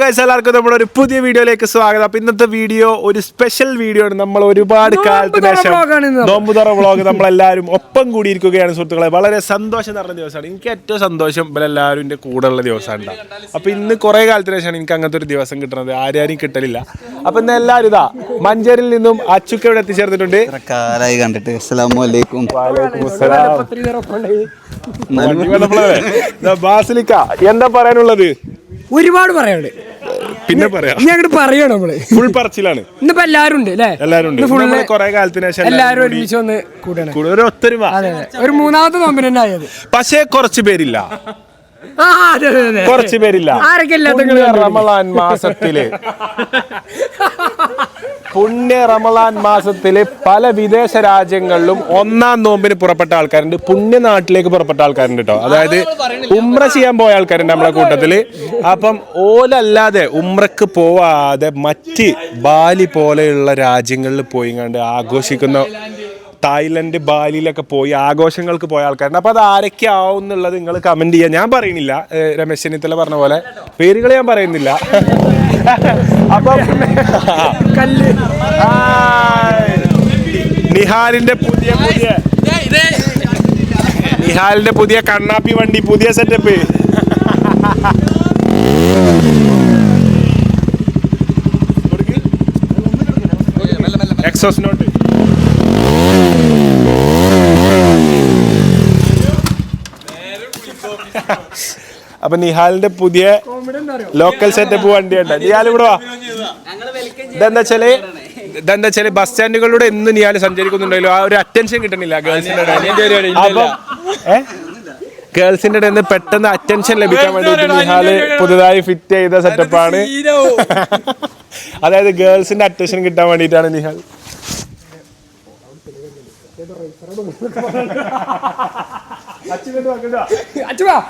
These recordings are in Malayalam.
ഗൈസ് എല്ലാവർക്കും നമ്മുടെ ഒരു പുതിയ വീഡിയോയിലേക്ക് സ്വാഗതം. അപ്പൊ ഇന്നത്തെ വീഡിയോ ഒരു സ്പെഷ്യൽ വീഡിയോ ആണ്. നമ്മൾ ഒരുപാട് കാലത്തിന് ശേഷം. നോമ്പുതറ വ്ളോഗ് നമ്മളെല്ലാവരും ഒപ്പം കൂടിയിരിക്കുകയാണ് സുഹൃത്തുക്കളെ. വളരെ സന്തോഷം നിറഞ്ഞ ദിവസമാണ്. എനിക്ക് ഏറ്റവും സന്തോഷം ഇവരെല്ലാവരും എന്റെ കൂടെ ഉള്ള ദിവസമാണ് അപ്പൊ ഇന്ന് കുറെ കാലത്തിന് ശേഷമാണ് എനിക്ക് അങ്ങനത്തെ ഒരു ദിവസം കിട്ടുന്നത്. ആരും കിട്ടലില്ല. അപ്പൊ ഇന്ന് എല്ലാവരും ഇതാ മഞ്ചേരിയിൽ നിന്നും അച്ചുക്ക ഇവിടെ എത്തിച്ചേർന്നിട്ടുണ്ട്. കാലായി കണ്ടിട്ട്. ബാസിലിക്ക എന്താ പറയാനുള്ളത്? ഒരുപാട് പറയാനുണ്ട്. പിന്നെ പറയാം. ഇനി അങ്ങോട്ട് പറയണം നമ്മൾ. ഫുൾ പറച്ചിലാണ്. ഇന്നിപ്പോ എല്ലാരും ഉണ്ട് അല്ലേ എല്ലാരും ഉണ്ട്. full നമ്മൾ കുറെ കാലത്തിന് ശേഷം എല്ലാരും എല്ലാവരും ഒരുമിച്ച് വന്ന് കൂടണം. കൂടി- ഒരു ഒത്തൊരുമ. അതെ അതെ. ഒരു മൂന്നാമത്തെ നോമ്പിന് തന്നെ ആയത്. പക്ഷേ കുറച്ച് പേരില്ല. ആ അതെ അതെ അതെ. കുറച്ച് പേരില്ല. ആരൊക്കെ ഇല്ലാത്ത പുണ്യ റമളാൻ മാസത്തിൽ. പുണ്യ റമലാൻ മാസത്തിൽ പല വിദേശ രാജ്യങ്ങളിലും ഒന്നാം നോമ്പിന് പുറപ്പെട്ട ആൾക്കാരുണ്ട്. പുണ്യ നാട്ടിലേക്ക് പുറപ്പെട്ട ആൾക്കാരുണ്ട് കേട്ടോ അതായത് ഉമ്ര ചെയ്യാൻ പോയ ആൾക്കാരുണ്ട് നമ്മളെ കൂട്ടത്തിൽ. അപ്പം ഓലല്ലാതെ ഉമ്രക്ക് പോവാതെ മറ്റ് ബാലി പോലെയുള്ള രാജ്യങ്ങളിൽ പോയി കണ്ട് ആഘോഷിക്കുന്ന തായ്ലൻഡ് ബാലിയിലൊക്കെ പോയി ആഘോഷങ്ങൾക്ക് പോയ ആൾക്കാരുണ്ട്. അപ്പോൾ അത് ആരൊക്കെ ആവും എന്നുള്ളത് നിങ്ങൾ കമന്റ് ചെയ്യുക ഞാൻ പറയുന്നില്ല. രമേശ് ചെന്നിത്തല പറഞ്ഞ പോലെ. പേരുകൾ ഞാൻ പറയുന്നില്ല. അപ്പം കല്ല്. ഹായ്. നിഹാലിന്റെ പുതിയ പുതിയ. നിഹാലിന്റെ പുതിയ കണ്ണാപ്പി വണ്ടി പുതിയ സെറ്റപ്പ് എക്സോസ് നോട്ട് അപ്പൊ നിഹാലിന്റെ പുതിയ ലോക്കൽ സെറ്റപ്പ് വണ്ടിയുണ്ട്. നിഹാൽ ഇവിടെ വാ. ഇതെന്താ വെച്ചാൽ ഇതെന്താ വെച്ചാൽ ബസ് സ്റ്റാൻഡുകളിലൂടെ എന്ന് നിഹാൽ സഞ്ചരിക്കുന്നുണ്ടല്ലോ. ആ ഒരു അറ്റൻഷൻ കിട്ടണില്ല ഗേൾസിന്റെ അപ്പം ഗേൾസിന്റെ ഇടയിൽ നിന്ന് പെട്ടെന്ന് അറ്റൻഷൻ ലഭിക്കാൻ വേണ്ടി നിഹാൽ പുതുതായി ഫിറ്റ് ചെയ്ത സെറ്റപ്പാണ് അതായത് ഗേൾസിന്റെ അറ്റൻഷൻ കിട്ടാൻ വേണ്ടിയിട്ടാണ് നിഹാൽ.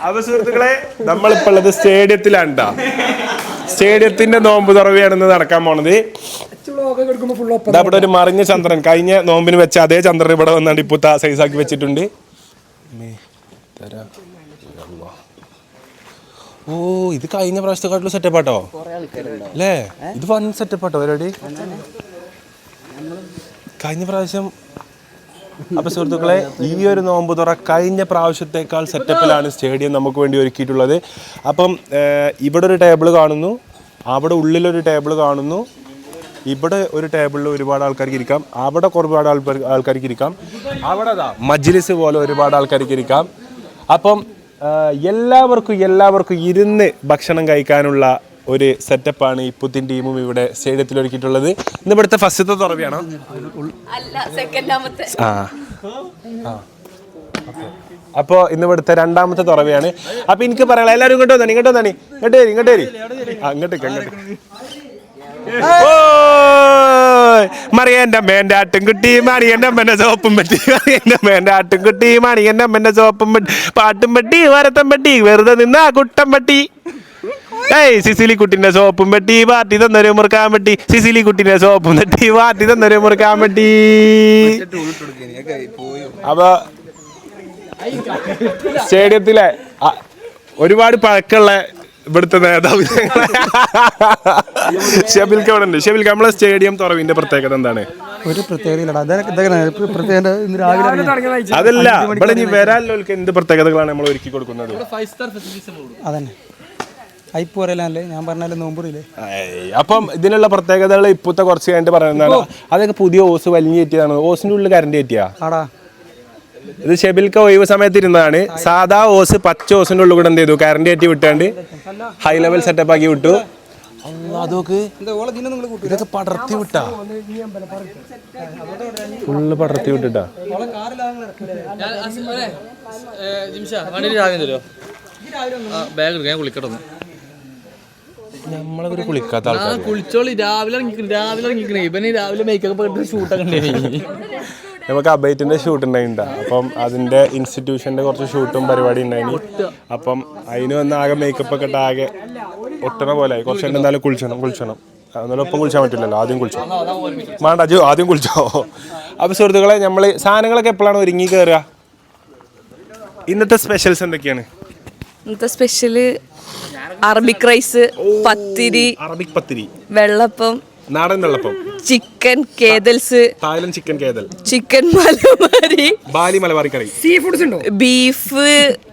അപ്പൊ സുഹൃത്തുക്കളെ നമ്മളിപ്പോ ഉള്ളത് സ്റ്റേഡിയത്തിലാണ്. സ്റ്റേഡിയത്തിന്റെ നോമ്പ് തുറവിയാണ് ഇന്ന് നടക്കാൻ പോണത്. ഇവിടെ ഒരു മറിഞ്ഞ ചന്ദ്രൻ. കഴിഞ്ഞ നോമ്പിന് വെച്ച അതേ ചന്ദ്രൻ ഇവിടെ വന്നാണ്ട് ഇപ്പൊ സൈസാക്കി വെച്ചിട്ടുണ്ട്. ഓ ഇത് കഴിഞ്ഞ പ്രാവശ്യത്തെക്കാട്ടിലും സെറ്റപ്പ് ആട്ടോ? അല്ലേ? ഇത് വൺ സെറ്റപ്പാട്ടോ പരിപാടി കഴിഞ്ഞ പ്രാവശ്യം അപ്പൊ സുഹൃത്തുക്കളെ ഈ ഒരു നോമ്പ് തുറ കഴിഞ്ഞ പ്രാവശ്യത്തേക്കാൾ സെറ്റപ്പിലാണ് സ്റ്റേഡിയം നമുക്ക് വേണ്ടി ഒരുക്കിയിട്ടുള്ളത്. അപ്പം ഇവിടെ ഒരു ടേബിൾ കാണുന്നു. അവിടെ ഉള്ളിലൊരു ടേബിൾ കാണുന്നു. ഇവിടെ ഒരു ടേബിളിൽ ഒരുപാട് ആൾക്കാർക്ക് ഇരിക്കാം. അവിടെ ഒരുപാട് ആൾക്കാർ ആൾക്കാർക്ക് ഇരിക്കാം. അവിടെ മജ്ലിസ് പോലെ ഒരുപാട് ആൾക്കാർക്ക് ഇരിക്കാം. അപ്പം എല്ലാവർക്കും എല്ലാവർക്കും ഇരുന്ന് ഭക്ഷണം കഴിക്കാനുള്ള ഒരു സെറ്റപ്പാണ് പുതിയ ടീമും ഇവിടെ സ്റ്റേഡിയത്തിൽ ഒരുക്കിയിട്ടുള്ളത്. ഇന്ന് ഇവിടുത്തെ ഫസ്റ്റത്തെ തുറവിയാണോ? സെക്കൻഡാമത്തെ ആ. അപ്പോ ഇന്ന് ഇവിടുത്തെ രണ്ടാമത്തെ തുറവിയാണ്. അപ്പൊ എനിക്ക് പറയാം എല്ലാരും ഇങ്ങോട്ട് വന്നാണ് ഇങ്ങോട്ട് വന്നാണ് ഇങ്ങോട്ട് വരി ഇങ്ങോട്ട് വരി. ആ, അങ്ങോട്ട് ഓയ്! മറിയന്റെ അമ്മേന്റെ ആട്ടുംകുട്ടി മണിയന്റെ അമ്മന്റെ സോപ്പും പെട്ടി മറിയന്റെ അമ്മേന്റെ ആട്ടുംകുട്ടി മണിയന്റെ അമ്മന്റെ സോപ്പും പെട്ടി പാട്ടും പെട്ടി വരത്തം പെട്ടി വെറുതെ നിന്ന കുട്ടം പെട്ടി ഏയ് സിസിലി കുട്ടിന്റെ സോപ്പും പെട്ടി പാർട്ടി തന്നൊരു മുറുക്കാൻ പെട്ടി സിസിലി കുട്ടിന്റെ സോപ്പും പെട്ടി പാർട്ടി തന്നൊരു മുറുക്കാൻ പെട്ടി അപ്പൊ സ്റ്റേഡിയത്തിലെ ഒരുപാട് പഴക്കമുള്ള ഇവിടുത്തെ നേതാവ് ഷബിൽക്ക് അവിടെ ഉണ്ട്. ഷബിൽക്ക് നമ്മളെ സ്റ്റേഡിയം തുറവിന്റെ പ്രത്യേകത എന്താണ്? ഒരു പ്രത്യേകത അതല്ല ഇവിടെ ഇനി വരാനുള്ളവർക്ക് എന്ത് പ്രത്യേകതകളാണ് നമ്മൾ ഒരുക്കി കൊടുക്കുന്നത്. അതന്നെ. ഐപ്പ് പറയലല്ലേ ഞാൻ പറഞ്ഞാലും നോമ്പുറിയില്ലേ അപ്പം ഇതിനുള്ള പ്രത്യേകതകൾ ഇപ്പോഴത്തെ കുറച്ച് കഴിഞ്ഞിട്ട് പറയുന്നതാണ്. അതൊക്കെ പുതിയ ഓസ് വലിഞ്ഞു കയറ്റിയതാണ്. ഓസിന്റെ ഉള്ളിൽ കറണ്ട് കയറ്റിയാ? ആടാ. ഇത് ഷെബിൽക്ക ഒഴിവ് സമയത്ത് ഇരുന്നതാണ്. സാധാ ഓസ് പച്ച ഓസിന്റെ ഉള്ളിൽ കൂടെ എന്ത് ചെയ്തു? കറണ്ട് കയറ്റി വിട്ടാണ്ട് ഹൈ ലെവൽ സെറ്റപ്പ് ആക്കി വിട്ടു. അതൊക്കെ ഇതൊക്കെ പടർത്തി വിട്ടാ? ഫുള്ള് പടർത്തി വിട്ടിട്ടാ? ബാഗ് എടുക്കാൻ കുളിക്കട്ടെ നമ്മളൊരു കുളിക്കാത്ത ആൾക്കാർ കുളിച്ചോളി. രാവിലെ ഇറങ്ങിക്കണേ രാവിലെ ഇറങ്ങിക്കണേ ഇവന് രാവിലെ മേക്കപ്പ് ഷൂട്ടൊക്കെ ഉണ്ടായി നമുക്ക് അബൈറ്റിന്റെ ഷൂട്ട് ഉണ്ടായിട്ടുണ്ട് അപ്പം അതിന്റെ ഇൻസ്റ്റിറ്റ്യൂഷന്റെ കുറച്ച് ഷൂട്ടും പരിപാടി ഉണ്ടായിനി അപ്പം അതിന് വന്ന് ആകെ മേക്കപ്പ് ഒക്കെ ഇട്ട് ആകെ ഒട്ടണ പോലെ ആയി. കുറച്ച് എന്തായാലും കുളിച്ചണം കുളിച്ചണം. എന്നാലും ഒപ്പം കുളിച്ചാൻ പറ്റില്ലല്ലോ. ആദ്യം കുളിച്ചോ. വേണ്ട അജു ആദ്യം കുളിച്ചോ. അപ്പൊ സുഹൃത്തുക്കളെ നമ്മൾ സാധനങ്ങളൊക്കെ എപ്പോഴാണ് ഒരുങ്ങി കയറുക ഇന്നത്തെ സ്പെഷ്യൽസ് എന്തൊക്കെയാണ്? ഇന്നത്തെ special Arabic rice pathiri Arabic pathiri. Vellappam. നാടൻ വെള്ളപ്പം. ചിക്കൻ കേദൽസ് തായ്ലൻഡ് ചിക്കൻ കേതൽ. ചിക്കൻ മലബാരി ബാലി മലബാറി കറി. സീ ഫുഡ്സ് ഉണ്ടോ? ബീഫ്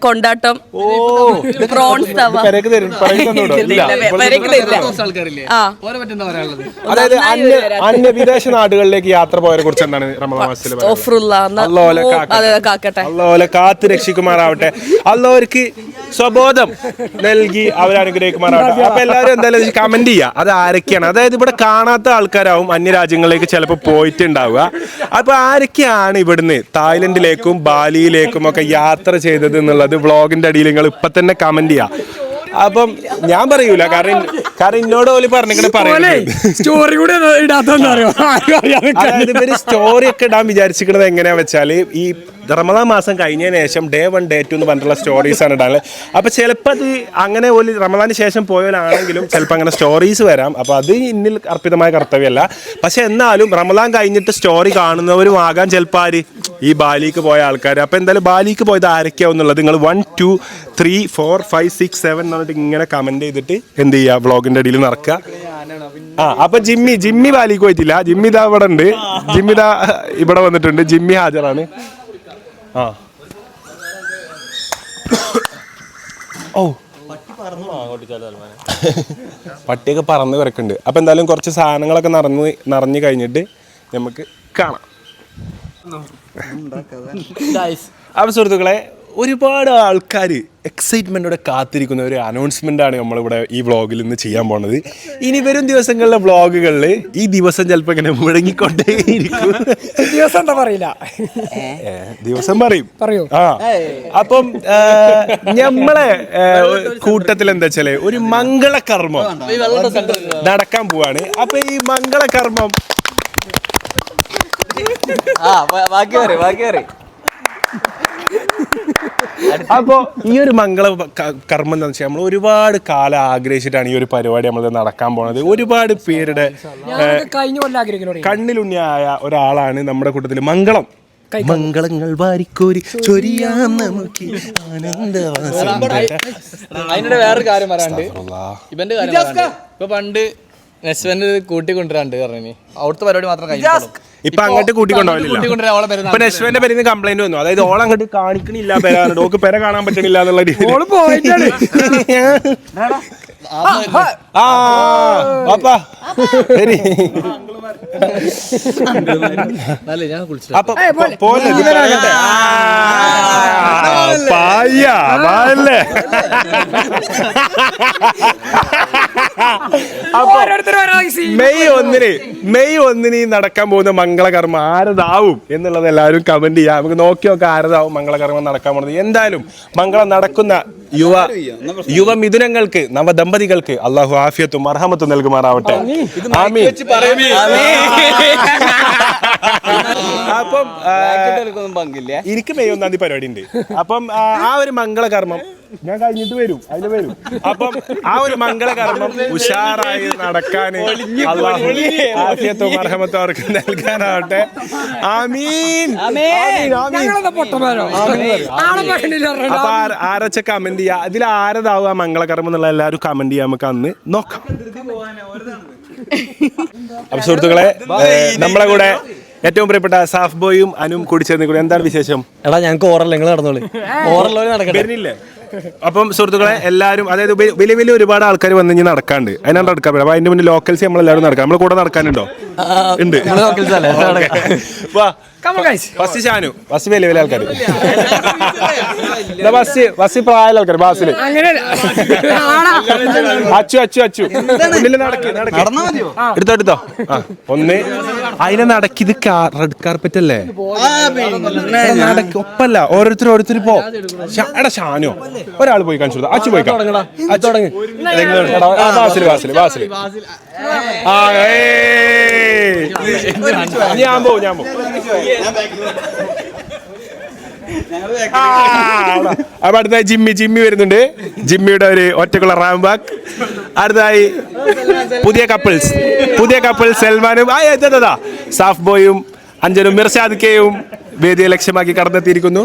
കൊണ്ടാട്ടം. ഓ പ്രോൺസ് തവ. പെരക്ക് തരും. പെരക്ക് തന്നോടോ? ഇല്ല. ഇല്ല, പെരക്ക് തരില്ല. കുറച്ച് ആൾക്കാരില്ലേ? ആ. ഓരെ പറ്റി എന്താ പറയാനുള്ളത്? അതായത് അന്യ അന്യ വിദേശ നാടുകളിലേക്ക് യാത്ര പോയതിനെ കുറിച്ച് എന്താണ് റമദാൻ മാസത്തിൽ അള്ളാഹുലെ കാത്ത് രക്ഷിക്കുമാറാവട്ടെ. അല്ലോർക്ക് സ്വബോധം നൽകി അവരനുഗ്രഹിക്കുമാറാവട്ടെ അനുഗ്രഹിക്കുമാറാവട്ടെ. അപ്പൊ എല്ലാവരും എന്തായാലും കമന്റ് ചെയ്യുക അത് ആരൊക്കെയാണ്? അതായത് ഇവിടെ കാണാത്ത ആൾക്കാരാവും അന്യരാജ്യങ്ങളിലേക്ക് ചിലപ്പോൾ പോയിട്ടുണ്ടാവുക. അപ്പോൾ ആരൊക്കെയാണ് ഇവിടുന്ന് തായ്ലൻഡിലേക്കും ബാലിയിലേക്കും ഒക്കെ യാത്ര ചെയ്തത് എന്നുള്ളത് വ്ളോഗിന്റെ അടിയിൽ നിങ്ങൾ ഇപ്പം തന്നെ കമന്റ് ചെയ്യുക അപ്പം ഞാൻ പറയൂല കാരണം കാരണം എന്നോട് പോലും പറഞ്ഞിങ്ങനെ പറയാം സ്റ്റോറി കൂടെ സ്റ്റോറി ഒക്കെ ഇടാൻ വിചാരിച്ചിരിക്കുന്നത് എങ്ങനെയാ വെച്ചാൽ ഈ റമദാൻ മാസം കഴിഞ്ഞതിന് ശേഷം ഡേ വൺ ഡേ ടു എന്ന് പറഞ്ഞിട്ടുള്ള സ്റ്റോറീസ് ആണ് ഇടാൻ അപ്പൊ ചിലപ്പോൾ അത് അങ്ങനെ ഒരു റമദാന് ശേഷം പോയവരാണെങ്കിലും ചിലപ്പോൾ അങ്ങനെ സ്റ്റോറീസ് വരാം. അപ്പോൾ അത് ഇന്നിൽ അർപ്പിതമായ കർത്തവ്യമല്ല. പക്ഷെ എന്നാലും റമദാൻ കഴിഞ്ഞിട്ട് സ്റ്റോറി കാണുന്നവരും ആകാൻ ചിലപ്പോൾ ആര്? ഈ ബാലിക്ക് പോയ ആൾക്കാർ അപ്പോൾ എന്തായാലും ബാലിക്ക് പോയത് ആരൊക്കെയാവും എന്നുള്ളത് നിങ്ങൾ one two three four five six seven എന്ന് പറഞ്ഞിട്ട് ഇങ്ങനെ കമന്റ് ചെയ്തിട്ട് എന്ത് ചെയ്യുക വ്ളോഗിന്റെ അടിയിൽ നടക്കുക. ആ അപ്പൊ ജിമ്മി ജിമ്മി ബാലിക്ക് പോയിട്ടില്ല. ജിമ്മി ദാ ഇവിടെ ഉണ്ട്. ജിമ്മി ദാ ഇവിടെ വന്നിട്ടുണ്ട്. ജിമ്മി ഹാജറാണ്. ആ. ഓ പട്ടിയൊക്കെ പറന്ന് കിടക്കുന്നുണ്ട്. അപ്പൊ എന്തായാലും കുറച്ച് സാധനങ്ങളൊക്കെ നിറഞ്ഞ് നിറഞ്ഞു കഴിഞ്ഞിട്ട് നമുക്ക് കാണാം. അപ്പൊ സുഹൃത്തുക്കളെ ഒരുപാട് ആൾക്കാർ എക്സൈറ്റ്മെന്റോടെ കാത്തിരിക്കുന്ന ഒരു അനൗൺസ്മെന്റാണ് ആണ് നമ്മളിവിടെ ഈ വ്ളോഗിൽ നിന്ന് ചെയ്യാൻ പോണത്. ഇനി വരും ദിവസങ്ങളിലെ വ്ളോഗുകളിൽ ഈ ദിവസം ചിലപ്പോൾ ഇങ്ങനെ മുഴങ്ങിക്കൊണ്ടേ ദിവസം എന്താ പറയില്ല ദിവസം പറയും. പറയൂ. ആ അപ്പം ആ, ഞമ്മളെ കൂട്ടത്തിൽ എന്താ വെച്ചാൽ ഒരു മംഗളകർമ്മം നടക്കാൻ പോവാണ്. അപ്പൊ ഈ മംഗളകർമ്മം ആ ബാക്കി പറയും ബാക്കി പറയും അപ്പോ ഈ ഒരു മംഗള കർമ്മം എന്താ വെച്ചാൽ നമ്മൾ ഒരുപാട് കാലം ആഗ്രഹിച്ചിട്ടാണ് ഈ ഒരു പരിപാടി നമ്മൾ നടക്കാൻ പോണത്. ഒരുപാട് പേരുടെ ഞാൻ കഴിഞ്ഞ കൊല്ലം ആഗ്രഹിക്കുന്നു കണ്ണിലുണ്ണിയായ ഒരാളാണ് നമ്മുടെ കൂട്ടത്തിൽ മംഗളം. മംഗളങ്ങൾ വാരിക്കോരി ചൊരിയാം നമുക്ക് ആനന്ദവാസം. അതിനിടെ വേറൊരു കാര്യം പറയാണ്ട് ഇവന്റെ കാര്യം പറയാണ്ട് ഇപ്പൊ പണ്ട് നെസ്വന്റെ കൂട്ടി കൊണ്ടുവരാണ്ട് പറഞ്ഞു അവിടുത്തെ പരിപാടി മാത്രം കഴിഞ്ഞു ഇപ്പൊ അങ്ങോട്ട് പേര് ഇപ്പൊ പേരിന്ന് കംപ്ലൈന്റ് വന്നു. അതായത് ഓൾ അങ്ങോട്ട് കാണിക്കണില്ല പേരാണ് ഓക്ക് പെര കാണാൻ പറ്റണില്ല എന്നുള്ള രീതിയിൽ. ആ അപ്പാ ശരി. അല്ലേ ഞാൻ അപ്പൊ പോലെ. പായ, പായല്ലേ? അപ്പൊ മെയ് ഒന്നിന് മെയ് ഒന്നിന് ഈ നടക്കാൻ പോകുന്ന മംഗളകർമ്മ ആരതാവും എന്നുള്ളത് എല്ലാവരും കമന്റ് ചെയ്യാം. നമുക്ക് നോക്കി നോക്കാം ആരതാവും മംഗളകർമ്മം നടക്കാൻ പോകുന്നത്. എന്തായാലും മംഗളം നടക്കുന്ന യുവ യുവ മിഥുനങ്ങൾക്ക് നവദമ്പതികൾക്ക് അള്ളാഹു ആഫിയത്തും അർഹമത്തും നൽകുമാറാവട്ടെ. ആമീൻ. അപ്പം പങ്കില്ല. എനിക്ക് മെയ് ഒന്നാം തീയതി പരിപാടി ഉണ്ട് അപ്പം ആ, ഒരു മംഗളകർമ്മം. ഞാൻ കഴിഞ്ഞിട്ട് വരും അതിന് വരും. അപ്പം ആ ഒരു മംഗളകർമ്മം ഉഷാറായി നടക്കാൻ അർഹമത്തും അവർക്ക് നൽകാനാവട്ടെ. ആമീൻ. അപ്പൊ ആരച്ച കമന്റ് ചെയ്യാ? അതിൽ ആരതാവുക ആ മംഗളകർമ്മം എന്നുള്ള എല്ലാവരും കമന്റ് ചെയ്യാൻ നമുക്ക് അന്ന്. നോക്കാം. അപ്പൊ സുഹൃത്തുക്കളെ നമ്മളെ കൂടെ ഏറ്റവും പ്രിയപ്പെട്ട സാഫ് ബോയും അനും കൂടി ചേർന്ന് കൂടി എന്താണ് വിശേഷം? എടാ ഞങ്ങൾക്ക് ഓറല്ല നിങ്ങൾ നടന്നോളി. ഓറല്ലോ നടക്കട്ടെ. വരുന്നില്ലേ? അപ്പം സുഹൃത്തുക്കളെ എല്ലാവരും അതായത് വലിയ വലിയ ഒരുപാട് ആൾക്കാർ വന്ന് ഇനി നടക്കാണ്ട്. അതിനാണ് നടക്കാൻ പറ്റും അപ്പൊ അതിന്റെ മുന്നിൽ ലോക്കൽസ് നമ്മളെല്ലാവരും നടക്കാം. നമ്മൾ കൂടെ നടക്കാനുണ്ടോ? ഉണ്ട്. വാ. ഫസ്റ്റ് ഷാനു. ഫസ്റ്റ് വലിയ വലിയ ആൾക്കാർ ബസ് ബസ് പ്രായ ആൾക്കാർ അച്ചു അച്ചു അച്ചു. മുന്നിൽ നടക്ക് നടക്ക്. എടുത്തോ ഒന്ന്. അതിനെ നടക്കി ഇത് റെഡ് കാർപ്പറ്റ് അല്ലേ? നടക്ക്. ഒപ്പല്ല. ഓരോരുത്തർ ഓരോരുത്തർ പോ എടാ ഷാനോ. ഒരാൾ പോയി കാണിച്ചു അച്ഛ അച്ചു പോയി ആ ഞാൻ പോവും ഞാൻ പോവും. അപ്പൊ അടുത്തായി ജിമ്മി. ജിമ്മി വരുന്നുണ്ട്. ജിമ്മിയുടെ ഒരു ഒറ്റക്കുള്ള റാം ബാക്ക്. അടുത്തായി പുതിയ കപ്പിൾസ്. പുതിയ കപ്പിൾസ് സൽമാനും ആ എത്താ സാഫ് ബോയും അഞ്ചനും മിർഷാദിക്കയും കെയും വേദിയെ ലക്ഷ്യമാക്കി കടന്നെത്തിയിരിക്കുന്നു.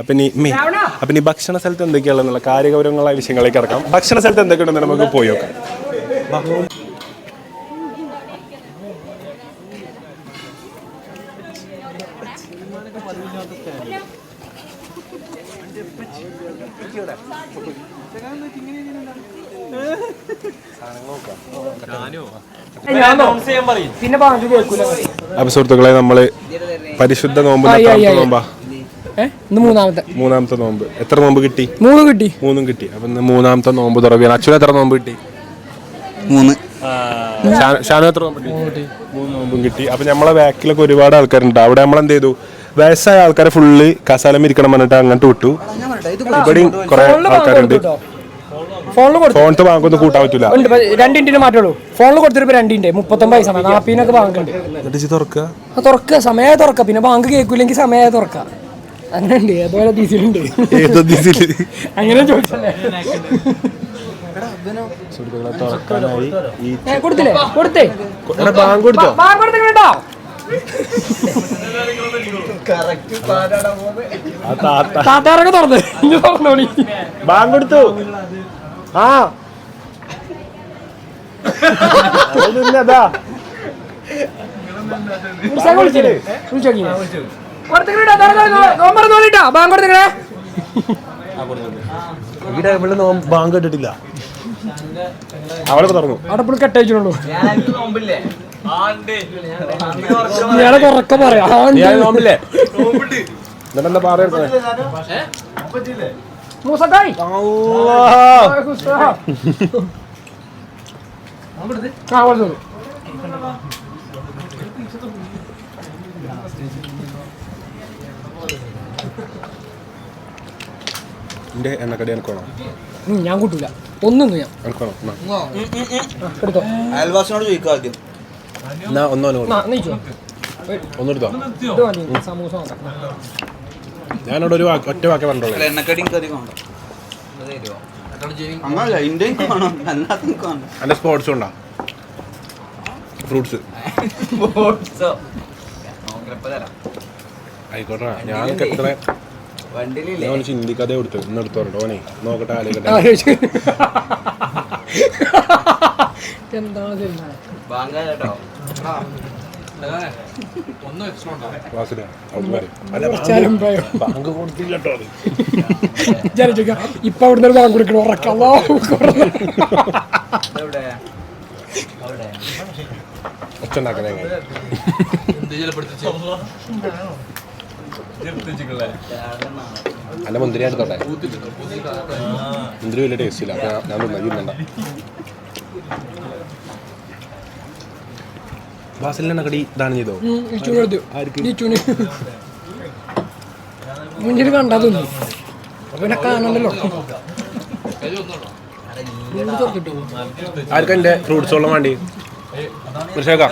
അപ്പൊ ഇനി മീ അപ്പൊ ഇനി ഭക്ഷണ സ്ഥലത്ത് എന്തൊക്കെയാണെന്നുള്ള കാര്യഗൗരവങ്ങളായ വിഷയങ്ങളിലേക്ക് കിടക്കാം. ഭക്ഷണ സ്ഥലത്ത് എന്തൊക്കെയുണ്ടെന്ന് നമുക്ക് പോയി നോക്കാം. അപ്പം സുഹൃത്തുക്കളെ നമ്മൾ പരിശുദ്ധ നോമ്പ്. നോമ്പാ? ഇന്ന് മൂന്നാമത്തെ. മൂന്നാമത്തെ നോമ്പ്. എത്ര നോമ്പ് കിട്ടി? മൂന്ന് കിട്ടി. മൂന്നും കിട്ടി. അപ്പൊ ഇന്ന് മൂന്നാമത്തെ നോമ്പ് തുറവിയാണ്. അച്ഛൻ എത്ര നോമ്പ് കിട്ടി? മൂന്ന്. ഷാനു എത്ര നോമ്പ് കിട്ടി? മൂന്ന് നോമ്പും കിട്ടി. അപ്പൊ നമ്മളെ ബാക്കിലൊക്കെ ഒരുപാട് ആൾക്കാരുണ്ട്. അവിടെ നമ്മൾ എന്ത് ചെയ്തു? വയസ്സായ ആൾക്കാരെ ഫുള്ള് കസാലം ഇരിക്കണം പറഞ്ഞിട്ട് അങ്ങോട്ട് വിട്ടു. ഇവിടെയും കുറെ ആൾക്കാരുണ്ട്. ഫോണിൽ ബാങ്കൊന്നും കൂട്ടാൻ പറ്റില്ല രണ്ടിന്റെ മാറ്റുള്ളൂ. ഫോണിൽ കൊടുത്തിട്ട് രണ്ടിന്റെ മുപ്പത്തൊമ്പത് പൈസ നാപ്പിനൊക്കെ ബാങ്ക് ഉണ്ട്. എന്നിട്ട് തുറക്കുക സമയം തുറക്കുക തുറക്കുക പിന്നെ ബാങ്ക് കേൾക്കൂലെങ്കിൽ സമയം തുറക്കുക അങ്ങനെ ഡീസലുണ്ട്. ചോദിച്ചല്ലേ? കൊടുത്തില്ലേ? കൊടുത്തേ. എടാ, ബാങ്ക് കൊടുത്തോ? ബാങ്ക് കൊടുത്തിട്ടോ ആ താത്ത താത്താറൊക്കെ തുറന്ന്. തുറന്നോളി ബാങ്ക് കൊടുത്തു ആ. അതാ വിളിച്ചില്ലേ? ബാങ്ക് ഇവിടെ ഇവിടെ അവളൊക്കെ തുറന്നു. അവിടെ കെട്ടു കെട്ടയച്ചിട്ടുള്ളൂ. ഇയാളെ പറയാ. നോമ്പില്ലേ? മൂസക്കായ്. ആ എന്റെ എണ്ണക്കടി എനിക്കോണം. ഞാൻ കൂട്ടൂല. ഒന്നും ഞാൻ അയൽവാസിനോട് ചോദിക്കാം ആദ്യം. എന്നാ ഒന്നോ ആ നീച്ചോ ഒന്നെടുത്തോ ഇത് മതി സമൂസ നോക്കാം ഞാനവിടെ ഒരു വാക്ക് ഒറ്റ വാക്കേ പറഞ്ഞോളൂ. അല്ല എണ്ണക്കടിയും കറി കാണാം അങ്ങനല്ല ഇന്ത്യയും കാണാം? എല്ലാത്തും കാണാം? എന്റെ സ്പോർട്സ് ഉണ്ടോ? ഫ്രൂട്ട്സ് ആയിക്കോട്ടെ ഞാൻ എത്ര വണ്ടിയിലില്ലേ? ഞാൻ ചിന്തിക്കാതെ കൊടുത്തു ഇന്ന് എടുത്തോട്ടോ ഓനെ. നോക്കട്ടെ ആലോചിക്കട്ടെ. എന്താണ് ഇപ്പൊ അവിടുന്ന് ഒരു ബാങ്ക് കൊടുക്കണം? ഉറക്കല്ലോ? അല്ല മുന്തിരി എടുത്തോട്ടെ? മുന്തിരി വലിയ ടേസ്റ്റ് ഇല്ല. ഞാൻ തിന്നാ. തിന്നണ്ട. വാസലിന്റെ കടി ഇതാണ് ചെയ്തോ? മുന്നിൽ കണ്ടാ തോന്നി പിന്നെ കാണണ്ടല്ലോ ആർക്കും എന്റെ ഫ്രൂട്ട്സ് വെള്ളം വേണ്ടി? കൃഷിയേക്കാ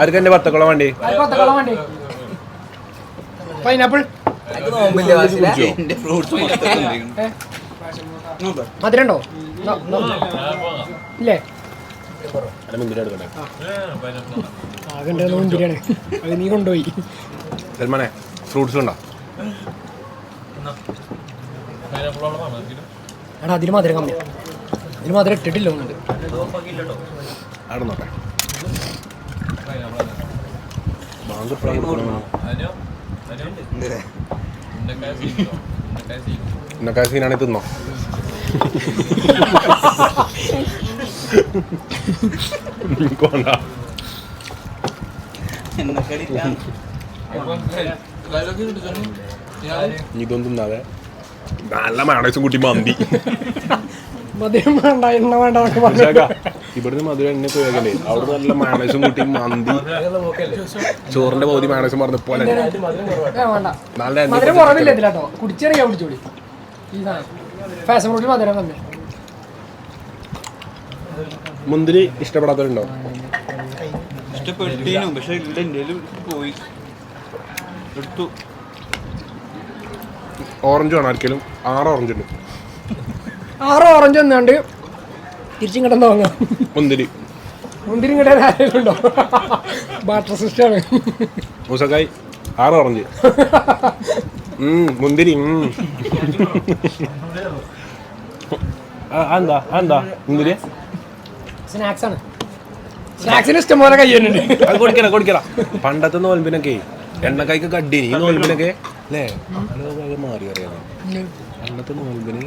ആർക്കും എന്റെ വത്തക്കുളം വേണ്ടി? പൈനാപ്പിൾ. മധുരണ്ടോ? ഇല്ലേ? അല്ല മുന്തിരി എടുക്കട്ടെ ആകെ മുന്തിരിയാണ് അത് നീ കൊണ്ടുപോയി. സൽമാനെ ഫ്രൂട്ട്സ് ഉണ്ടോ? എടാ അതിന് മധുരം കമ്മിയാ. അതിന് മധുരം ഇട്ടിട്ടില്ല ഒന്നുണ്ട് അവിടെ നോട്ടെ ബാങ്ക് ഇപ്പഴാണ് കൊടുക്കുന്നത്. ഇന്നൊക്കെ സീനാണെങ്കിൽ തിന്നോ? ഇതൊന്നും തിന്നാതെ നല്ല മണസും കൂട്ടി മന്തി. മധുരം വേണ്ട എണ്ണ വേണ്ട എന്നൊക്കെ പറഞ്ഞു. മനസ്സിലാക്കാ? ഇവിടുന്ന് മധുരം എണ്ണ പോയാലേ അവിടെ നല്ല മണസും കൂട്ടി മന്തി. ചോറിന്റെ പകുതി മണസും പറഞ്ഞ പോലെ നല്ല ഇതിലാട്ടോ. കുടിച്ചോളി. ഈ സാധനം. ഫാഷൻ ഫ്രൂട്ടിൽ മധുരം കമ്മി മുന്തിരി ഇഷ്ടപ്പെടാത്തവരുണ്ടോ? ഇഷ്ടപ്പെട്ടീനു പക്ഷെ ഇല്ല എന്റെ പോയി. എടുത്തു. ഓറഞ്ച് വേണം ആർക്കെങ്കിലും. ആറ് ഓറഞ്ച് ഉണ്ട്. ആറ് ഓറഞ്ച് എന്നാണ്ട് തിരിച്ചും കിടന്ന് വാങ്ങാം. മുന്തിരി. മുന്തിരി ഇങ്ങോട്ട് ആരെങ്കിലും ഉണ്ടോ? ബാട്ടർ സിസ്റ്റമാണ് മൂസക്കായ് ആറ് ഓറഞ്ച്. മുന്തിരി എന്താ അതെന്താ മുന്തിരി? സ്നാക്സ് ആണ്. സ്നാക്സിന് ഇഷ്ടം പോലെ കയ്യുന്നുണ്ട് അത് കൊടുക്കണ കൊടുക്കണ. പണ്ടത്തെ നോൽമ്പിനൊക്കെ എണ്ണക്കായ്ക്ക് കഡ്ഡിനി ഈ നോൽമ്പിനൊക്കെ അല്ലേ? മാറി അറിയാം പണ്ടത്തെ നോൽമ്പിന്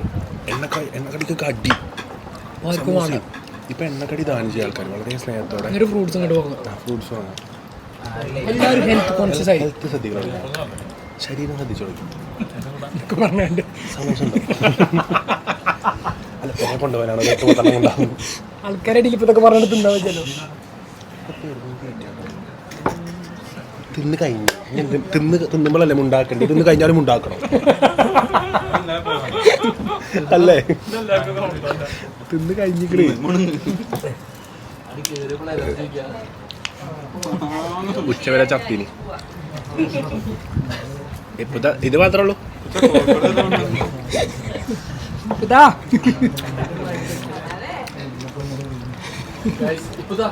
എണ്ണക്കായ് എണ്ണക്കടിക്ക് കടി. ഇപ്പൊ എണ്ണക്കടി ദാനം ചെയ്യാൻ ആൾക്കാർ വളരെ സ്നേഹത്തോടെ ഫ്രൂട്ട്സ് ഫ്രൂട്ട്സ് വാങ്ങാം. എല്ലാവരും ഹെൽത്ത് കോൺഷ്യസ് ആയി ഹെൽത്ത് ശ്രദ്ധിക്കണം. ശരീരം ശ്രദ്ധിച്ചോളൂ. പറഞ്ഞുണ്ട്. ഉണ്ടോ? അല്ല പിന്നെ കൊണ്ടുപോകാനാണ്? ആൾക്കാരെ ഇതൊക്കെ പറഞ്ഞിട്ട് തിന്നാൻ പറ്റുമല്ലോ തിന്ന് കഴിഞ്ഞു. തിന്ന് തിന്നുമ്പോഴല്ലേ മുണ്ടാക്കണ്ടേ തിന്ന് കഴിഞ്ഞാലും ഉണ്ടാക്കണം അല്ലേ? തിന്ന് കഴിഞ്ഞിക്കണേ. ഉച്ചവരെ ചത്തിന് ഇപ്പൊ ഇത് മാത്രമേ ഉള്ളൂ. ഇതാ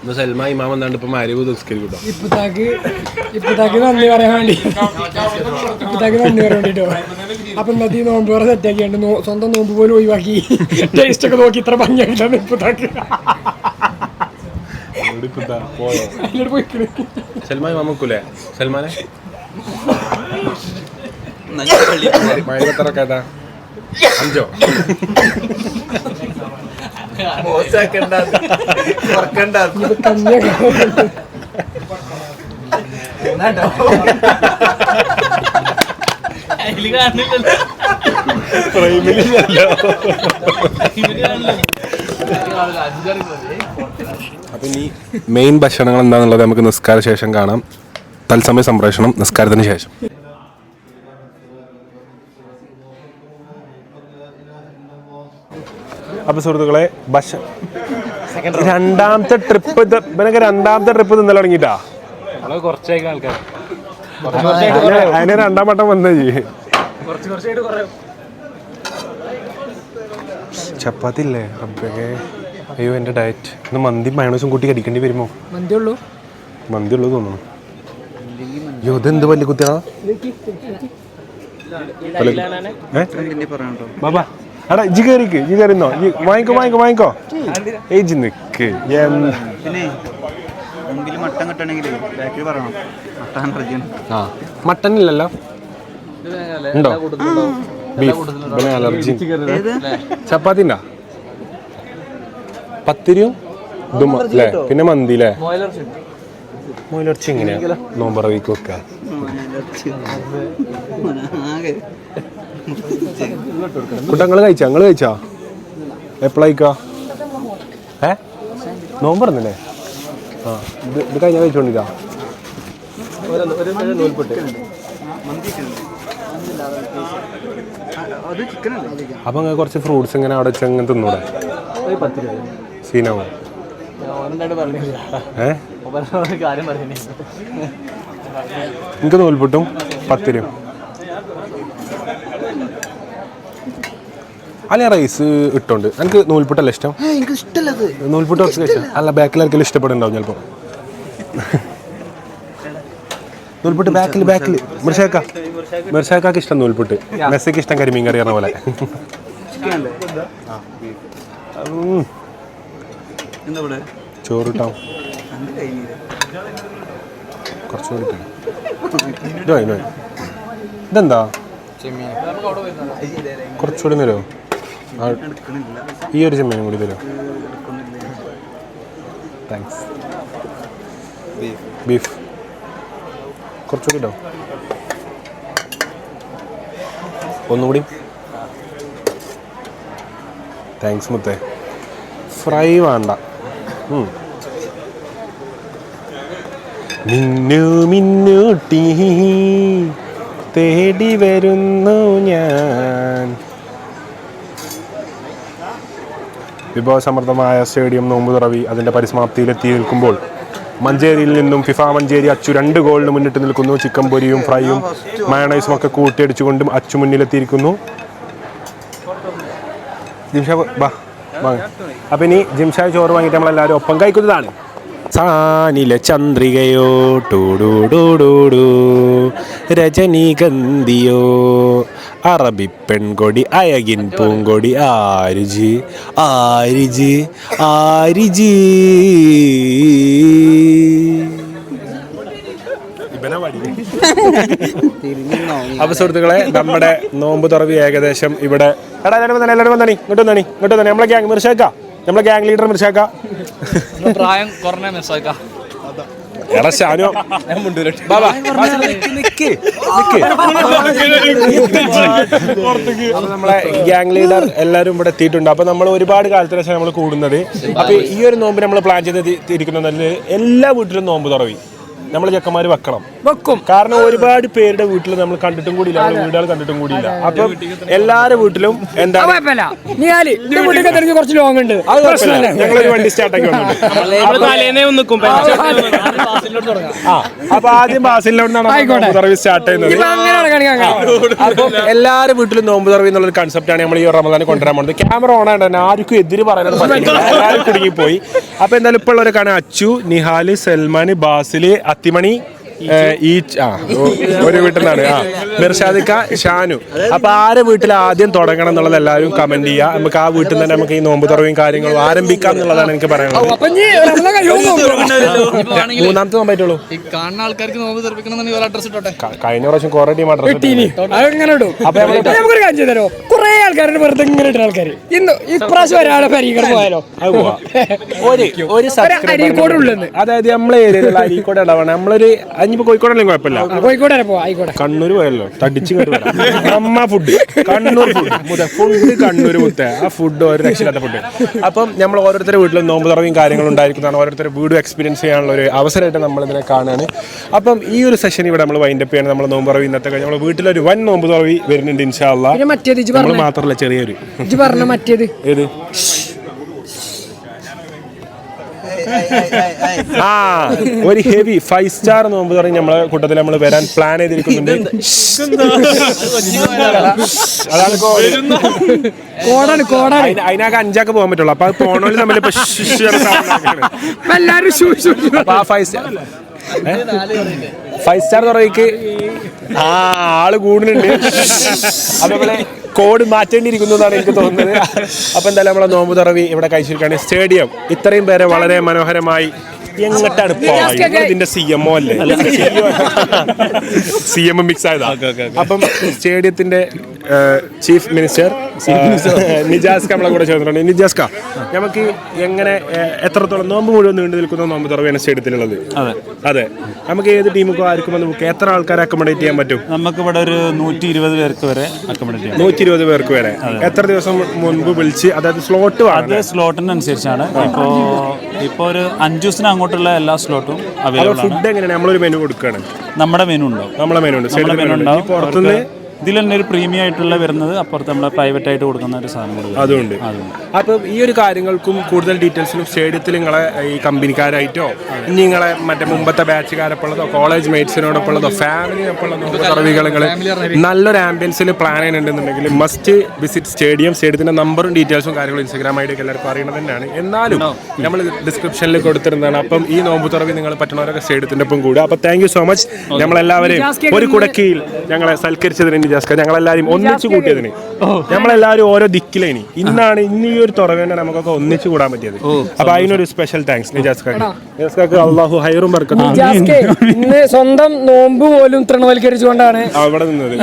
ഇന്ന് സൽമാ ഇമാം എന്താണ്ട് ഇപ്പൊ മാരി നിസ്കരിക്കൂട്ടോ. ഇപ്പത്താക്ക് ഇപ്പത്താക്ക് നന്ദി പറയാൻ വേണ്ടി. ഇപ്പത്താക്ക് നന്ദി പറയാൻ വേണ്ടിട്ടോ. അപ്പൊ ഇന്നത്തെ നോമ്പ് വേറെ സെറ്റാക്കിയാണ്ട് സ്വന്തം നോമ്പ് പോലും ഒഴിവാക്കി. ടേസ്റ്റ് ഒക്കെ നോക്കി ഇത്ര ഭംഗിയായിട്ടാണ് ഇപ്പത്താക്ക്. സൽമാൻ മാമക്കൂലേ വെക്കൂലേ സൽമാനെ മാരി എത്ര ഏതാ? അഞ്ചോ? ഇത് കഞ്ഞിയൊക്കെ അപ്പൊ ഇനി മെയിൻ ഭക്ഷണങ്ങൾ എന്താണെന്നുള്ളത് നമുക്ക് നിസ്കാര ശേഷം കാണാം. തത്സമയ സംപ്രേഷണം നിസ്കാരത്തിന് ശേഷം. അപ്പൊ സുഹൃത്തുക്കളെ ഭക്ഷ രണ്ടാമത്തെ ട്രിപ്പ് ഇവനൊക്കെ രണ്ടാമത്തെ ട്രിപ്പ് തിന്നൽ തുടങ്ങിട്ടാ അതിന് രണ്ടാം വട്ടം വന്നേ ചപ്പാത്തി ഇല്ലേ റബ്ബേ അയ്യോ എന്റെ ഡയറ്റ് ഇന്ന് മന്തി മയണോസും കൂട്ടി കടിക്കേണ്ടി വരുമോ? മന്തി ഉള്ളൂ മന്തി ഉള്ളൂ തോന്നുന്നു അയ്യോ ഇതെന്ത് പല്ലി കുത്തിയാ? ബാബാ എടാ ഇജി കയറിക്ക് ഇജി കയറിന്നോ ഇജ്ജ് വാങ്ങിക്കോ വാങ്ങിക്കോ വാങ്ങിക്കോ. ഏജ് നിക്ക്. മട്ടൻ കിട്ടണമെങ്കിൽ ബാക്കിൽ പറയണം. മട്ടൻ അർജുൻ ആ. മട്ടൻ ഇല്ലല്ലോ ഉണ്ടോ? ബീഫ്. പിന്നെ അലർജി. ചപ്പാത്തി ഉണ്ടോ പത്തിരിയും ഇതും അല്ലേ? പിന്നെ മന്തി അല്ലേ? മൊയിലർച്ചി എങ്ങനെയാ നോമ്പറവിക്ക് വെക്ക കുട്ടങ്ങൾ കഴിച്ചാ? നിങ്ങൾ കഴിച്ചാ? എപ്പോഴായിക്കാ ഏ? നോമ്പറന്നല്ലേ? ആ ഇത് ഇത് കഴിഞ്ഞാൽ അല്ലേ അപ്പൊ അങ്ങനെ കുറച്ച് ഫ്രൂട്ട്സ് ഇങ്ങനെ അവിടെ വെച്ച് അങ്ങനെ തിന്നൂടെ? സീനാവോ. ഏ? എനിക്ക് നൂൽപുട്ടും പത്തിരും അല്ല റൈസ് ഇട്ടുണ്ട്. എനിക്ക് നൂൽപുട്ടല്ല ഇഷ്ടം? എനിക്ക് ഇഷ്ടമല്ലത് നൂൽപുട്ട് കുറച്ച് അല്ല ബാക്കിൽ ആർക്കെങ്കിലും ഇഷ്ടപ്പെടുന്നുണ്ടാവും ചിലപ്പോൾ നൂൽപുട്ട് ബാക്കിൽ ബാക്കിൽ മിർഷാക്ക മിർഷാക്കാക്ക് ഇഷ്ടം നൂൽപുട്ട്. മെസ്സിക്ക് ഇഷ്ടം കരിമീൻ കറി പറഞ്ഞ പോലെ. ഉം. എന്താ ഇവിടെ? ചോറിട്ടാം? അന്ന് കഴിഞ്ഞില്ല കുറച്ചുകൂടി. ഇതെന്താ? കുറച്ചുകൂടി തരുമോ എടുക്കണില്ല ഈ ഒരു ചെമ്മീനും കൂടി തരും താങ്ക്സ് ബീഫ് കുറച്ചുകൂടി കേട്ടോ ഒന്നുകൂടി. താങ്ക്സ് മുത്തേ. ഫ്രൈ വേണ്ട. മിന്നു മിന്നൂട്ടി തേടി വരുന്നു ഞാൻ. വിഭവസമൃദ്ധമായ സ്റ്റേഡിയം നോമ്പ് തുറവി അതിന്റെ പരിസമാപ്തിയിലെത്തി നിൽക്കുമ്പോൾ മഞ്ചേരിയിൽ നിന്നും ഫിഫ മഞ്ചേരി അച്ചു രണ്ട് ഗോളിന് മുന്നിട്ട് നിൽക്കുന്നു. ചിക്കൻ പൊരിയും ഫ്രൈയും മയണൈസും ഒക്കെ കൂട്ടിയടിച്ചുകൊണ്ടും അച്ചു മുന്നിലെത്തിയിരിക്കുന്നു. അപ്പൊ ഇനി ജിംഷായ ചോറ് വാങ്ങിയിട്ട് നമ്മളെല്ലാവരും ഒപ്പം കഴിക്കുന്നതാണ്. സാനില ചന്ദ്രികയോ ടൂടൂടൂടൂടൂ. രജനീഗന്ധിയോ അറബി പെൺകൊടി അയകിൻ പൂങ്കൊടി. ആരിജി ആരിജി ആരിജ് അപ്പൊ സുഹൃത്തുക്കളെ നമ്മുടെ നോമ്പ് തുറവി ഏകദേശം ഇവിടെ എടാ എല്ലാവരും വന്നേ എല്ലാവരും വന്നണി. ഇങ്ങോട്ട് വന്നണി ഇങ്ങോട്ട് വന്നേ നമ്മളെ ഗ്യാങ് മിർഷാക്ക നമ്മളെ ഗ്യാങ് ലീഡർ മിർഷാക്ക പ്രായം കുറഞ്ഞ മെസ്സാക്കാം നമ്മളെ ഗ്യാങ് ലീഡർ എല്ലാവരും ഇവിടെ എത്തിയിട്ടുണ്ട്. അപ്പൊ നമ്മൾ ഒരുപാട് കാലത്തിന് ശേഷം നമ്മൾ കൂടുന്നത്. അപ്പൊ ഈ ഒരു നോമ്പ് നമ്മൾ പ്ലാൻ ചെയ്ത് ഇരിക്കുന്നതിൽ എല്ലാ വീട്ടിലും നോമ്പ് തുറവി. നമ്മൾ ചെക്കന്മാര് വെക്കണം. വെക്കും. കാരണം ഒരുപാട് പേരുടെ വീട്ടിൽ നമ്മൾ കണ്ടിട്ടും കൂടിയില്ല. നമ്മുടെ വീടുകൾ കണ്ടിട്ടും കൂടിയില്ല. അപ്പൊ എല്ലാരുടെ വീട്ടിലും എന്താ കുറച്ച് ലോങ് ഉണ്ട്. അത് കുഴപ്പമില്ല. ഞങ്ങളൊരു വണ്ടി സ്റ്റാർട്ടാക്കി വന്നിട്ടുണ്ട് ആ അപ്പൊ ആദ്യം ബാസിലോട്ടാണ്. സർവീസ് സ്റ്റാർട്ട് ചെയ്യുന്നത്. അപ്പം എല്ലാവരുടെ വീട്ടിലും നോമ്പ് തുറവി എന്നുള്ള ഒരു കൺസെപ്റ്റാണ് നമ്മൾ ഈ റമദാനെ കൊണ്ടുവരാൻ പോകുന്നത്. ക്യാമറ ഓൺ ആയിട്ട് തന്നെ ആർക്കും എതിര് പറയാനുള്ള പറ്റില്ല. എല്ലാവരും കുടുങ്ങിപ്പോയി. അപ്പൊ എന്തായാലും ഇപ്പോൾ ഉള്ളവരൊക്കെയാണ് അച്ചു നിഹാൽ സൽമാൻ ബാസിൽ അത്തിമണി ഈ ആ ഒരു വീട്ടിൽ നിന്നാണ്. ആ മിർഷാദിക്ക ഷാനു. അപ്പൊ ആരെ വീട്ടിൽ ആദ്യം തുടങ്ങണം എന്നുള്ളത് എല്ലാവരും കമന്റ് ചെയ്യുക. നമുക്ക് ആ വീട്ടിൽ നിന്ന് തന്നെ നമുക്ക് ഈ നോമ്പ് തുറവും കാര്യങ്ങളും ആരംഭിക്കാം എന്നുള്ളതാണ് എനിക്ക് പറയാനുള്ളത്. മൂന്നാമത്തെ നോമ്പായിട്ടുള്ളൂ കാണുന്ന ആൾക്കാർക്ക് നോമ്പ് തുറപ്പിക്കണം അഡ്രസ് ഇട്ടോട്ടെ? കഴിഞ്ഞ പ്രാവശ്യം കുറെ ടീം അഡ്രസ് കുറെ ആൾക്കാരുടെ വെറുതെ ഇങ്ങനെ ഇട്ട ആൾക്കാർ ഇന്ന് ഇപ്രാവശ്യം ഒരാളെ പരിഗണന പോയാലോ? ഒരു ഒരു അരീക്കോട്. അതായത് നമ്മളെ ഏരിയയിലുള്ള അരീക്കോട് ഇടവണ നമ്മളൊരു അഞ്ഞിപ്പോ കോഴിക്കോടല്ലെങ്കിൽ കുഴപ്പമില്ല. കോഴിക്കോട് വരെ പോവാ ആയിക്കോട്ടെ. കണ്ണൂർ പോയല്ലോ. തടിച്ച് ഇങ്ങോട്ട് വരാം. അമ്മ ഫുഡ് കണ്ണൂർ ഫുഡ് മുത ഫുഡ് കണ്ണൂർ മുത്ത. ആ ഫുഡ് ഒരു രക്ഷയില്ലാത്ത ഫുഡ് അപ്പം നമ്മൾ ഓരോരുത്തരുടെ വീട്ടിലും നോമ്പ് തുറവിയും കാര്യങ്ങളും ഉണ്ടായിരിക്കുന്നതാണ്. ഓരോരുത്തരുടെ വീടും എക്സ്പീരിയൻസ് ചെയ്യാനുള്ള ഒരു അവസരമായിട്ട് നമ്മൾ ഇതിനെ കാണുകയാണ്. അപ്പം ഈ ഒരു സെഷൻ ഇവിടെ നമ്മൾ വൈൻഡപ്പ് ചെയ്യണം. നമ്മൾ നോമ്പ് തുറവി ഇന്നത്തെ കഴിഞ്ഞ് നമ്മൾ വീട്ടിലൊരു വൻ നോമ്പ് തുറവി വരുന്നുണ്ട് ഇൻഷാല്ല പിന്നെ മറ്റേത് ഇജ്ജ് നമ്മൾ പറഞ്ഞ. മാത്രമല്ല ചെറിയൊരു. ഇജ്ജ് പറഞ്ഞ മറ്റേത്. ഏത്? ആ ഒരു ഹെവി ഫൈവ് സ്റ്റാർ എന്ന് നോമ്പ് തുടങ്ങി നമ്മളെ കൂട്ടത്തിൽ നമ്മൾ വരാൻ പ്ലാൻ ചെയ്തിരിക്കുന്നുണ്ട്. അതാണ്. കോടാണ് കോടാണ്. അതിന് അതിനൊക്കെ അഞ്ചാക്ക് പോകാൻ പറ്റുള്ളൂ. അപ്പൊ അത് നമ്മൾ തമ്മിൽ ഇപ്പൊ. എല്ലാരും. അപ്പൊ ആ ഫൈവ് സ്റ്റാർ ഫൈവ് സ്റ്റാർ ആ ആൾ കൂടുന്നുണ്ട്. അപ്പൊ നമ്മളെ കോഡ് മാറ്റേണ്ടിയിരിക്കുന്നു എന്നാണ് എനിക്ക് തോന്നുന്നത്. അപ്പോൾ എന്തായാലും നമ്മളെ നോമ്പ് തുറവി ഇവിടെ കഴിച്ചിരിക്കുകയാണ്. സ്റ്റേഡിയം ഇത്രയും പേരെ വളരെ മനോഹരമായി എങ്ങട്ടാണ്? ഇതിന്റെ സി എം ഒ അല്ലേ? സി എം മിക്സ് ആയതാ. അപ്പം സ്റ്റേഡിയത്തിന്റെ ചീഫ് മിനിസ്റ്റർ നിജാസ്ക നമ്മളെ കൂടെ ചേർന്നിട്ടുണ്ട്. നിജാസ്ക നമുക്ക് എങ്ങനെ എത്രത്തോളം നോമ്പ് മുഴുവൻ നീണ്ടു നിൽക്കുന്ന നോമ്പ് തുറവിയാണ് സ്റ്റേഡിയത്തിലുള്ളത്? അതെ. നമുക്ക് ഏത് ടീമുക്കോ ആർക്കും വന്ന് എത്ര ആൾക്കാരെ അക്കോമഡേറ്റ് ചെയ്യാൻ പറ്റും? നമുക്ക് ഇവിടെ ഒരു നൂറ്റി ഇരുപത് പേർക്ക് വരെ അക്കോമഡേറ്റ് ചെയ്യാം നൂറ്റി ഇരുപത് പേർക്ക് വരെ. എത്ര ദിവസം മുൻപ് വിളിച്ച് അതായത് സ്ലോട്ട് അത് സ്ലോട്ടിനനുസരിച്ചാണ് ഇപ്പോ ഇപ്പോൾ ഒരു അഞ്ചു ദിവസത്തിന് അങ്ങോട്ടുള്ള എല്ലാ സ്ലോട്ടും അവൈലബിൾ ആണ്. ഫുഡ് എങ്ങനെയാണ്? നമ്മളൊരു മെനു കൊടുക്കുകയാണ്. നമ്മുടെ മെനു ഉണ്ടാവും നമ്മുടെ മെനു ഉണ്ട്. നമ്മുടെ മെനു ഉണ്ടാവും പുറത്തുനിന്ന് ഇതിൽ തന്നെ ഒരു പ്രീമിയം ആയിട്ടുള്ള വരുന്നത് അപ്പുറത്ത് നമ്മളെ പ്രൈവറ്റ് ആയിട്ട് കൊടുക്കുന്ന ഒരു സാധനം അതുകൊണ്ട് വരും. അതുണ്ട്. അതുണ്ട്. അപ്പം ഈ ഒരു കാര്യങ്ങൾക്കും കൂടുതൽ ഡീറ്റെയിൽസിനും സ്റ്റേഡിയത്തിൽ നിങ്ങളെ ഈ കമ്പനിക്കാരായിട്ടോ ഇനി നിങ്ങളെ മറ്റേ മുമ്പത്തെ ബാച്ചുകാരൊപ്പുള്ളതോ കോളേജ് മേറ്റ്സിനോടൊപ്പമുള്ളതോ സർവികൾ നിങ്ങൾ നല്ലൊരു ആംബിയൻസിൽ പ്ലാൻ ചെയ്യുന്നുണ്ടെന്നുണ്ടെങ്കിൽ മസ്റ്റ് വിസിറ്റ് സ്റ്റേഡിയം സ്റ്റേഡിയത്തിന്റെ നമ്പറും ഡീറ്റെയിൽസും കാര്യങ്ങളും ഇൻസ്റ്റാഗ്രാം ആയിട്ട് എല്ലാവർക്കും അറിയണത് തന്നെയാണ്. എന്നാലും നമ്മൾ ഡിസ്ക്രിപ്ഷനിൽ കൊടുത്തിരുന്നതാണ്. അപ്പം ഈ നോമ്പ് തുറവി നിങ്ങൾ പറ്റുന്നവരൊക്കെ സ്റ്റേഡിയത്തിന്റെ ഒപ്പം കൂടുക. അപ്പം താങ്ക് യു സോ മച്ച് നമ്മളെല്ലാവരെയും ഒരു കുടക്കീയിൽ ഞങ്ങളെ സൽക്കരിച്ചതിന് നിജാസ്ക ഞങ്ങളെല്ലാവരും ഒന്നിച്ചു കൂട്ടിയതിന്. നമ്മളെല്ലാവരും ഓരോ ദിക്കിലേനി ഇന്നാണ് ഇന്ന് ഈ ഒരു തുറവേണ്ട നമുക്കൊക്കെ ഒന്നിച്ചു കൂടാൻ പറ്റിയത്. അപ്പൊ അതിനൊരു സ്പെഷ്യൽ താങ്ക്സ് നിജാസ്ക നിജാസ്കക്ക് അള്ളാഹു ഹൈറും ജാസ്കേ, ഇന്ന് സ്വന്തം നോമ്പ് പോലും തൃണവൽക്കരിച്ചുകൊണ്ടാണ് അവിടെ നിന്നത്.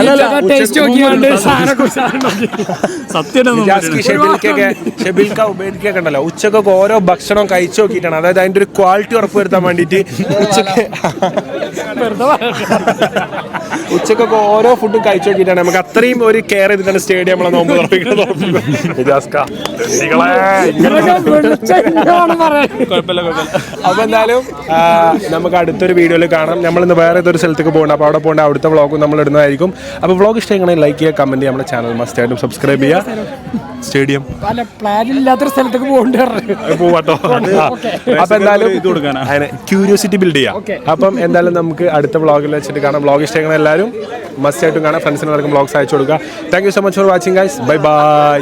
ഷെബിൽക്കൊക്കെ ഉണ്ടല്ലോ. ഉച്ചക്കൊക്കെ ഓരോ ഭക്ഷണം കഴിച്ചു നോക്കിയിട്ടാണ്. അതായത് അതിന്റെ ഒരു ക്വാളിറ്റി ഉറപ്പുവരുത്താൻ വേണ്ടിയിട്ട് ഉച്ചയ്ക്ക് ഉച്ചക്കൊക്കെ ഓരോ ഫുഡും കഴിച്ചു നോക്കിയിട്ടാണ്. നമുക്ക് അത്രയും ഒരു കെയർ ചെയ്തിട്ടാണ് സ്റ്റേഡിയം നമ്മളെ നോമ്പ് അപ്പൊ എന്തായാലും നമുക്ക് അടുത്തൊരു വീഡിയോയിൽ കാണാം. നമ്മൾ ഇന്ന് വേറെ ഏതൊരു സ്ഥലത്തേക്ക് പോകണം അപ്പോൾ അവിടെ പോകേണ്ട. അവിടുത്തെ വ്ളോഗും നമ്മൾ ഇടുന്നതായിരിക്കും. അപ്പോൾ വ്ളോഗ് ഇഷ്ടമെങ്കിൽ ലൈക്ക് ചെയ്യുക കമന്റ് ചെയ്യുക. നമ്മുടെ ചാനൽ മസ്റ്റ് ആയിട്ടും സബ്സ്ക്രൈബ് ചെയ്യുക. സ്റ്റേഡിയം. പല പ്ലാനില്ലാത്തൊരു സ്ഥലത്തേക്ക് പോകേണ്ടി പോവാട്ടോ. അപ്പൊ എന്തായാലും ഇത് കൊടുക്കാനാ? ക്യൂരിയോസിറ്റി ബിൽഡ് ചെയ്യാം. അപ്പം എന്തായാലും നമുക്ക് അടുത്ത വ്ളോഗിൽ വെച്ചിട്ട് കാണാം. വ്ളോഗ് ഇഷ്ടങ്ങൾ എല്ലാവരും മസ്റ്റ് ആയിട്ടും കാണാം ഫ്രണ്ട്സിന് എല്ലാവർക്കും വ്ളോഗ്സ് അയച്ചു കൊടുക്കുക. Thank you so much for watching guys bye bye